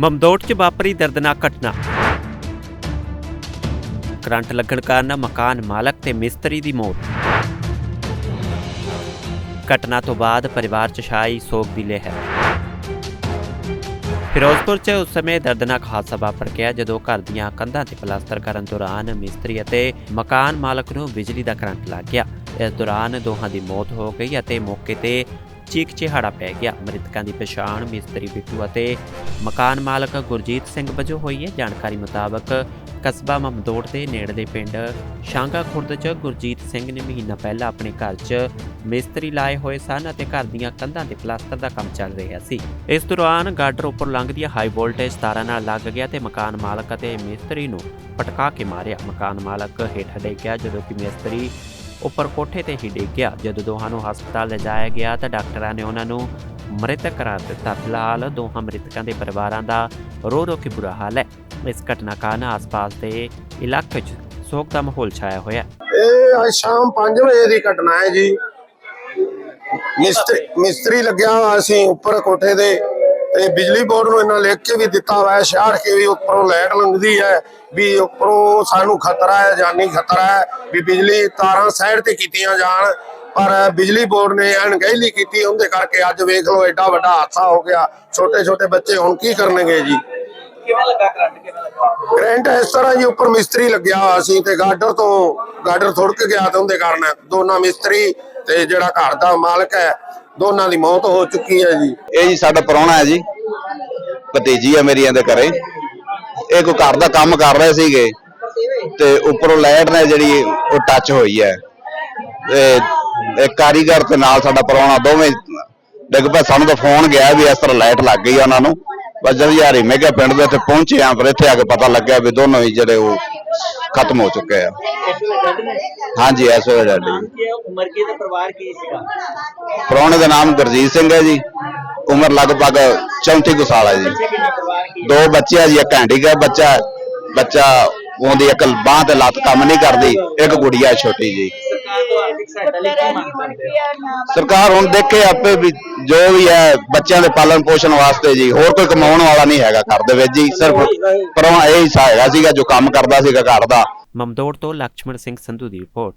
ਮਮਦੋਟ 'ਚ ਵਾਪਰੀ ਦਰਦਨਾਕ ਘਟਨਾ। ਕਰੰਟ ਲੱਗਣ ਕਾਰਨ ਮਕਾਨ ਮਾਲਕ ਤੇ ਮਿਸਤਰੀ ਦੀ ਮੌਤ। ਘਟਨਾ ਤੋਂ ਬਾਅਦ ਪਰਿਵਾਰ 'ਚ ਛਾਈ ਸੋਗ ਦੀ ਲਹਿਰ। ਫਿਰੋਜ਼ਪੁਰ 'ਚ ਉਸ ਸਮੇਂ ਦਰਦਨਾਕ ਹਾਦਸਾ ਵਾਪਰ ਗਿਆ ਜਦੋਂ ਘਰ ਦੀਆਂ ਕੰਧਾਂ ਤੇ ਪਲਾਸਟਰ ਕਰਨ ਦੌਰਾਨ ਮਿਸਤਰੀ ਅਤੇ ਮਕਾਨ ਮਾਲਕ ਨੂੰ ਬਿਜਲੀ ਦਾ ਕਰੰਟ ਲੱਗ ਗਿਆ। ਇਸ ਦੌਰਾਨ ਦੋਹਾਂ ਦੀ ਮੌਤ ਹੋ ਗਈ ਅਤੇ ਮੌਕੇ ਤੇ ਚੀਕ ਚਿਹਾੜਾ ਪੈ ਗਿਆ। ਮ੍ਰਿਤਕਾਂ ਦੀ ਪਛਾਣ ਮਿਸਤਰੀ ਬਿੱਟੂ ਅਤੇ ਮਕਾਨ ਮਾਲਕ ਗੁਰਜੀਤ ਸਿੰਘ ਵਜੋਂ ਹੋਈ ਹੈ। ਜਾਣਕਾਰੀ ਮੁਤਾਬਕ ਕਸਬਾ ਮਮਦੋੜ ਦੇ ਨੇੜਲੇ ਪਿੰਡ ਸ਼ਾਂਗਾ ਖੁਰਦ 'ਚ ਗੁਰਜੀਤ ਸਿੰਘ ਨੇ ਮਹੀਨਾ ਪਹਿਲਾਂ ਆਪਣੇ ਘਰ 'ਚ ਮਿਸਤਰੀ ਲਾਏ ਹੋਏ ਸਨ ਅਤੇ ਘਰ ਦੀਆਂ ਕੰਧਾਂ ਤੇ ਪਲਾਸਟਰ ਦਾ ਕੰਮ ਚੱਲ ਰਿਹਾ ਸੀ। ਇਸ ਦੌਰਾਨ ਗਾਰਡਰ ਉੱਪਰ ਲੰਘਦੀਆਂ ਹਾਈ ਵੋਲਟੇਜ ਤਾਰਾਂ ਨਾਲ ਲੱਗ ਗਿਆ ਤੇ ਮਕਾਨ ਮਾਲਕ ਅਤੇ ਮਿਸਤਰੀ ਨੂੰ ਪਟਕਾ ਕੇ ਮਾਰਿਆ। ਮਕਾਨ ਮਾਲਕ ਹੇਠ ਡਿੱਗਿਆ ਜਦੋਂ ਕਿ ਮਿਸਤਰੀ ਉੱਪਰ ਕੋਠੇ ਤੇ ਹੀ ਡਿੱਗ ਗਿਆ ਜਦੋਂ ਦੋਹਾਂ ਨੂੰ ਹਸਪਤਾਲ ਲਿਜਾਇਆ ਗਿਆ ਤਾਂ ਡਾਕਟਰਾਂ ਨੇ ਉਹਨਾਂ ਨੂੰ ਮ੍ਰਿਤਕ ਕਰਾਰ ਦਿੱਤਾ। ਫਿਲਹਾਲ ਦੋਹਾਂ ਮ੍ਰਿਤਕਾਂ ਦੇ ਪਰਿਵਾਰਾਂ ਦਾ ਰੋ ਰੋ ਕੇ ਬੁਰਾ ਹਾਲ ਹੈ। ਇਸ ਘਟਨਾ ਕਾਰਨ ਆਸ-ਪਾਸ ਦੇ ਇਲਾਕੇ 'ਚ ਸੋਗ ਦਾ ਮਾਹੌਲ ਛਾਇਆ ਹੋਇਆ। ਇਹ ਅੱਜ ਸ਼ਾਮ 5 ਵਜੇ ਦੀ ਘਟਨਾ ਹੈ ਜੀ। ਮਿਸਤਰੀ ਮਿਸਤਰੀ ਲੱਗਿਆ ਹੋਇਆ ਸੀ ਉੱਪਰ ਕੋਠੇ ਦੇ ਤੇ ਬਿਜਲੀ ਬੋਰਡ ਨੂੰ ਇਹਨਾਂ ਲਿਖ ਕੇ ਵੀ ਦਿੱਤਾ ਹੋਇਆ ਹੈ ਸ਼ਹਿਰ ਕੇ ਵੀ ਉੱਪਰੋਂ ਲਾਈਟ ਲੰਘਦੀ ਹੈ, ਵੀ ਉੱਪਰੋਂ ਸਾਨੂੰ ਖਤਰਾ ਹੈ, ਜਾਨੀ ਖਤਰਾ ਹੈ, ਵੀ ਬਿਜਲੀ ਤਾਰਾਂ ਸਾਈਡ ਤੇ ਕੀਤੀਆਂ ਜਾਣ। ਪਰ ਬਿਜਲੀ ਬੋਰਡ ਨੇ ਅਣਗਹਿਲੀ ਕੀਤੀ, ਉਹਦੇ ਕਰਕੇ ਅੱਜ ਵੇਖ ਲਓ ਐਡਾ ਵੱਡਾ ਹਾਦਸਾ ਹੋ ਗਿਆ। ਛੋਟੇ ਛੋਟੇ ਬੱਚੇ ਹੁਣ ਕੀ ਕਰਨਗੇ ਜੀ? ਕਿਵੇਂ ਲੱਗਾ ਕਰੰਟ ਕਿਵੇਂ ਲੱਗਾ? ਕਰੰਟ ਇਸ ਤਰ੍ਹਾਂ ਜੀ ਉੱਪਰ ਮਿਸਤਰੀ ਲੱਗਿਆ ਹੋਇਆ ਸੀ ਤੇ ਗਾਰਡਰ ਤੋਂ ਗਾਰਡਰ ਥੁੜਕ ਗਿਆ ਤੇ ਉਹਦੇ ਕਾਰਨ ਦੋਨਾਂ ਮਿਸਤਰੀ ਤੇ ਜਿਹੜਾ ਘਰ ਦਾ ਮਾਲਕ ਹੈ ਦੋਨਾਂ ਦੀ ਮੌਤ ਹੋ ਚੁੱਕੀ ਹੈ ਜੀ। ਇਹ ਜੀ ਸਾਡਾ ਪ੍ਰਾਹੁਣਾ ਹੈ ਜੀ ਭਤੀਜੀ ਹੈ ਮੇਰੀ ਇਹਦੇ ਘਰੇ। ਇਹ ਕੋਈ ਘਰ ਦਾ ਕੰਮ ਕਰ ਰਹੇ ਸੀਗੇ ਤੇ ਉੱਪਰੋਂ ਲਾਈਟ ਨੇ ਜਿਹੜੀ ਉਹ ਟੱਚ ਹੋਈ ਹੈ। ਤੇ ਕਾਰੀਗਰ ਤੇ ਨਾਲ ਸਾਡਾ ਪ੍ਰਾਹੁਣਾ ਦੋਵੇਂ ਡਿੱਗ ਪਏ। ਸਾਨੂੰ ਤਾਂ ਫੋਨ ਗਿਆ ਵੀ ਇਸ ਤਰ੍ਹਾਂ ਲਾਈਟ ਲੱਗ ਗਈ ਆ ਉਹਨਾਂ ਨੂੰ। ਬਸ ਜਦ ਮੈਂ ਕਿਹਾ ਪਿੰਡ ਦੇ ਇੱਥੇ ਪਹੁੰਚੇ ਆ ਪਰ ਇੱਥੇ ਆ ਕੇ ਪਤਾ ਲੱਗਿਆ ਵੀ ਦੋਨੋਂ ਹੀ ਜਿਹੜੇ ਉਹ ਖਤਮ ਹੋ ਚੁੱਕੇ ਆ। ਹਾਂਜੀ, ਇਸ ਵੇਲੇ ਡੈਡੀ। ਨਾਮ ਕੀ ਉਮਰ ਕੀ ਹੈ ਪਰਿਵਾਰ ਕੀ ਸੀਗਾ ਪ੍ਰਾਹੁਣੇ ਦਾ ਨਾਮ ਗੁਰਜੀਤ ਸਿੰਘ ਹੈ ਜੀ। ਉਮਰ ਲਗਭਗ 34 ਕੁ ਸਾਲ ਹੈ ਜੀ। ਬੱਚੇ ਪਰਿਵਾਰ ਕੀ ਦੋ ਬੱਚੇ ਆ ਜੀ, ਇੱਕ ਹੈਂਡੀਕੈਪ ਬੱਚਾ ਬੱਚਾ ਉਹਦੀ ਇੱਕ ਬਾਹ ਤੇ ਲੱਤ ਕੰਮ ਨਹੀਂ ਕਰਦੀ, ਇੱਕ ਗੁੜੀਆ ਹੈ ਛੋਟੀ ਜੀ। ਸਰਕਾਰ ਹੁਣ ਦੇਖੇ ਆਪੇ ਵੀ ਜੋ ਵੀ ਹੈ ਬੱਚਿਆਂ ਦੇ ਪਾਲਣ ਪੋਸ਼ਣ ਵਾਸਤੇ ਜੀ ਹੋਰ ਕੋਈ ਕਮਾਉਣ ਵਾਲਾ ਨਹੀਂ ਹੈਗਾ ਘਰ ਦੇ ਵਿੱਚ ਜੀ ਸਿਰਫ ਪਰਵਾਹ ਇਹ ਹਿੱਸਾ ਹੈਗਾ ਸੀਗਾ ਜੋ ਕੰਮ ਕਰਦਾ ਸੀਗਾ ਘਰ ਦਾ। ਮਮਦੋੜ ਤੋਂ ਲਕਸ਼ਮਣ ਸਿੰਘ ਸੰਧੂ ਦੀ ਰਿਪੋਰਟ।